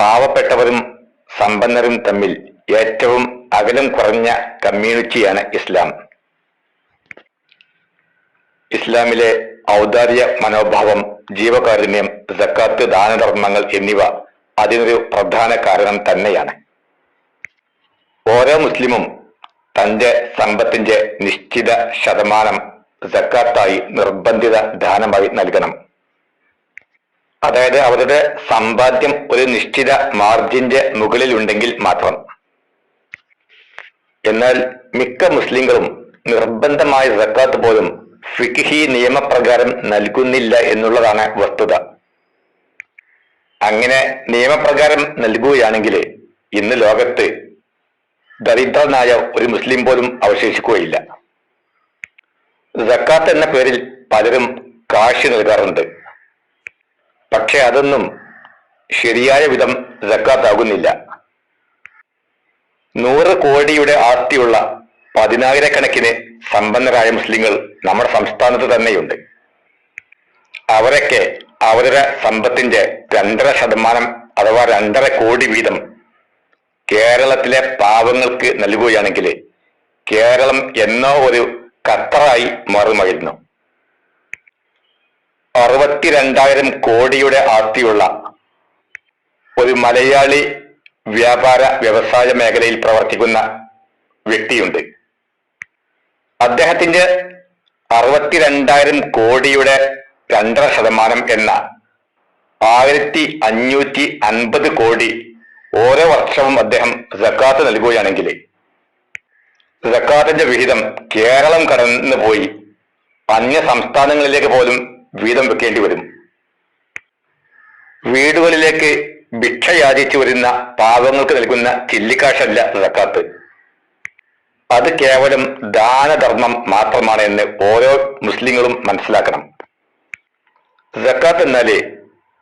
പാവപ്പെട്ടവരും സമ്പന്നരും തമ്മിൽ ഏറ്റവും അകലം കുറഞ്ഞ കമ്മ്യൂണിറ്റിയാണ് ഇസ്ലാം. ഇസ്ലാമിലെ ഔദാര്യ മനോഭാവം ജീവകാരുണ്യം സക്കാത്ത് ദാനധർമ്മങ്ങൾ എന്നിവ അതിനൊരു പ്രധാന കാരണം തന്നെയാണ്. ഓരോ മുസ്ലിമും തന്റെ സമ്പത്തിന്റെ നിശ്ചിത ശതമാനം സക്കാത്തായി നിർബന്ധിത ദാനമായി നൽകണം. അതായത് അവരുടെ സമ്പാദ്യം ഒരു നിശ്ചിത മാർജിന്റെ മുകളിൽ ഉണ്ടെങ്കിൽ മാത്രം. എന്നാൽ മിക്ക മുസ്ലിങ്ങളും നിർബന്ധമായ സക്കാത്ത് പോലും ഫിഖ്ഹി നിയമപ്രകാരം നൽകുന്നില്ല എന്നുള്ളതാണ് വസ്തുത. അങ്ങനെ നിയമപ്രകാരം നൽകുകയാണെങ്കിൽ ഇന്ന് ലോകത്ത് ദരിദ്രനായ ഒരു മുസ്ലിം പോലും അവശേഷിക്കുകയില്ല. സക്കാത്ത് എന്ന പേരിൽ പലരും കാശ് നൽകാറുണ്ട്. പക്ഷെ അതൊന്നും ശരിയായ വിധം ജക്കാത്താകുന്നില്ല നൂറ് കോടിയുടെ ആസ്തിയുള്ള പതിനായിരക്കണക്കിന് സമ്പന്നരായ മുസ്ലിങ്ങൾ നമ്മുടെ സംസ്ഥാനത്ത് തന്നെയുണ്ട്. അവരൊക്കെ അവരുടെ സമ്പത്തിന്റെ രണ്ടര ശതമാനം അഥവാ രണ്ടര കോടി വീതം കേരളത്തിലെ പാവങ്ങൾക്ക് നൽകുകയാണെങ്കിൽ കേരളം എന്നോ ഒരു ഖത്തറായി മാറുമായിരുന്നു. അറുപത്തിരണ്ടായിരം കോടിയുടെ ആസ്തിയുള്ള ഒരു മലയാളി വ്യാപാര വ്യവസായ മേഖലയിൽ പ്രവർത്തിക്കുന്ന വ്യക്തിയുണ്ട്. അദ്ദേഹത്തിന്റെ അറുപത്തിരണ്ടായിരം കോടിയുടെ രണ്ടര ശതമാനം എന്ന ആയിരത്തി അഞ്ഞൂറ്റി അൻപത് കോടി ഓരോ വർഷവും അദ്ദേഹം സക്കാത്ത് നൽകുകയാണെങ്കിൽ സക്കാത്തിന്റെ വിഹിതം കേരളം കടന്നു പോയി അന്യ സംസ്ഥാനങ്ങളിലേക്ക് പോലും വീതം വെക്കേണ്ടി വരും. വീടുകളിലേക്ക് ഭിക്ഷ യാചിച്ചു വരുന്ന പാവങ്ങൾക്ക് നൽകുന്ന ചില്ലിക്കാശല്ല സക്കാത്ത് അത് കേവലം ദാനധർമ്മം മാത്രമാണ് എന്ന് ഓരോ മുസ്ലിങ്ങളും മനസ്സിലാക്കണം. സക്കാത്ത് എന്നാൽ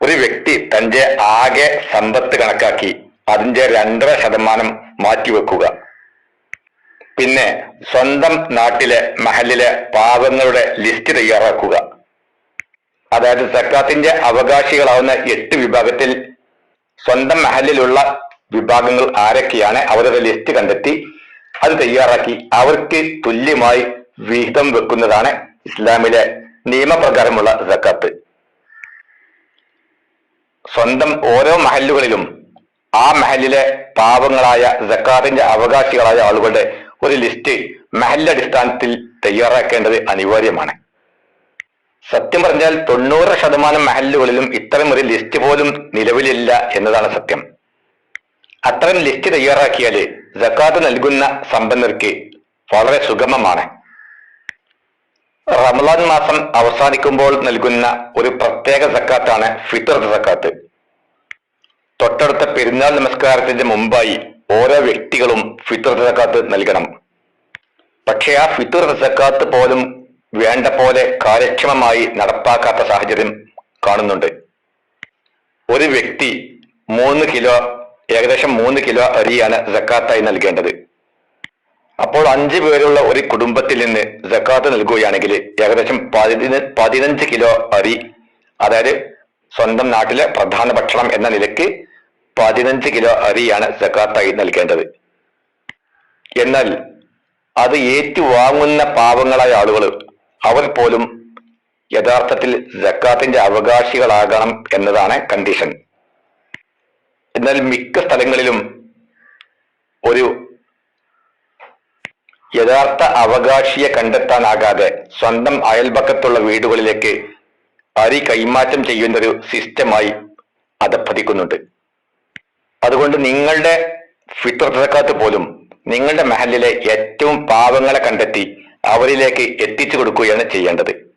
ഒരു വ്യക്തി തന്റെ ആകെ സമ്പത്ത് കണക്കാക്കി അതിന്റെ രണ്ടര ശതമാനം മാറ്റിവെക്കുക. പിന്നെ സ്വന്തം നാട്ടിലെ മഹലിലെ പാവങ്ങളുടെ ലിസ്റ്റ് തയ്യാറാക്കുക. അതായത് സക്കാത്തിന്റെ അവകാശികളാവുന്ന എട്ട് വിഭാഗത്തിൽ സ്വന്തം മഹലിലുള്ള വിഭാഗങ്ങൾ ആരൊക്കെയാണ് അവരുടെ ലിസ്റ്റ് കണ്ടെത്തി അത് തയ്യാറാക്കി അവർക്ക് തുല്യമായി വിഹിതം വെക്കുന്നതാണ് ഇസ്ലാമിലെ നിയമപ്രകാരമുള്ള സക്കാത്ത്. സ്വന്തം ഓരോ മഹലുകളിലും ആ മഹലിലെ പാവങ്ങളായ സക്കാത്തിന്റെ അവകാശികളായ ആളുകളുടെ ഒരു ലിസ്റ്റ് മഹലടിസ്ഥാനത്തിൽ തയ്യാറാക്കേണ്ടത് അനിവാര്യമാണ്. സത്യം പറഞ്ഞാൽ തൊണ്ണൂറ് ശതമാനം മഹലുകളിലും ഇത്തരം ഒരു ലിസ്റ്റ് പോലും നിലവിലില്ല എന്നതാണ് സത്യം. അത്തരം ലിസ്റ്റ് തയ്യാറാക്കിയാൽ ജക്കാത്ത് നൽകുന്ന സമ്പന്നർക്ക് വളരെ സുഗമമാണ്. റമലാൻ മാസം അവസാനിക്കുമ്പോൾ നൽകുന്ന ഒരു പ്രത്യേക സക്കാത്താണ് ഫിത്തർ സക്കാത്ത് തൊട്ടടുത്ത പെരുന്നാൾ നമസ്കാരത്തിന്റെ മുമ്പായി ഓരോ വ്യക്തികളും ഫിത്തർ സക്കാത്ത് നൽകണം. പക്ഷേ ആ ഫിത്തർ സക്കാത്ത് പോലും വേണ്ട പോലെ കാര്യക്ഷമമായി നടപ്പാക്കാത്ത സാഹചര്യം കാണുന്നുണ്ട്. ഒരു വ്യക്തി മൂന്ന് കിലോ ഏകദേശം മൂന്ന് കിലോ അരിയാണ് ജക്കാത്തായി നൽകേണ്ടത്. അപ്പോൾ അഞ്ച് പേരുള്ള ഒരു കുടുംബത്തിൽ നിന്ന് ജക്കാത്ത് നൽകുകയാണെങ്കിൽ ഏകദേശം പതിന പതിനഞ്ച് കിലോ അരി അതായത് സ്വന്തം നാട്ടിലെ പ്രധാന ഭക്ഷണം എന്ന നിലയ്ക്ക് പതിനഞ്ച് കിലോ അരിയാണ് ജക്കാത്തായി നൽകേണ്ടത്. എന്നാൽ അത് ഏറ്റുവാങ്ങുന്ന പാവങ്ങളായ ആളുകൾ അവർ പോലും യഥാർത്ഥത്തിൽ ജക്കാത്തിന്റെ അവകാശികളാകണം എന്നതാണ് കണ്ടീഷൻ എന്നാൽ മിക്ക സ്ഥലങ്ങളിലും ഒരു യഥാർത്ഥ അവകാശിയെ കണ്ടെത്താനാകാതെ സ്വന്തം അയൽപക്കത്തുള്ള വീടുകളിലേക്ക് അരി കൈമാറ്റം ചെയ്യുന്ന ഒരു സിസ്റ്റമായി അധപ്പതിക്കുന്നുണ്ട് അതുകൊണ്ട് നിങ്ങളുടെ ഫിത്തർ സക്കാത്ത് പോലും നിങ്ങളുടെ മഹലിലെ ഏറ്റവും പാവങ്ങളെ കണ്ടെത്തി അവരിലേക്ക് എത്തിച്ചു കൊടുക്കുകയാണ് ചെയ്യേണ്ടത്.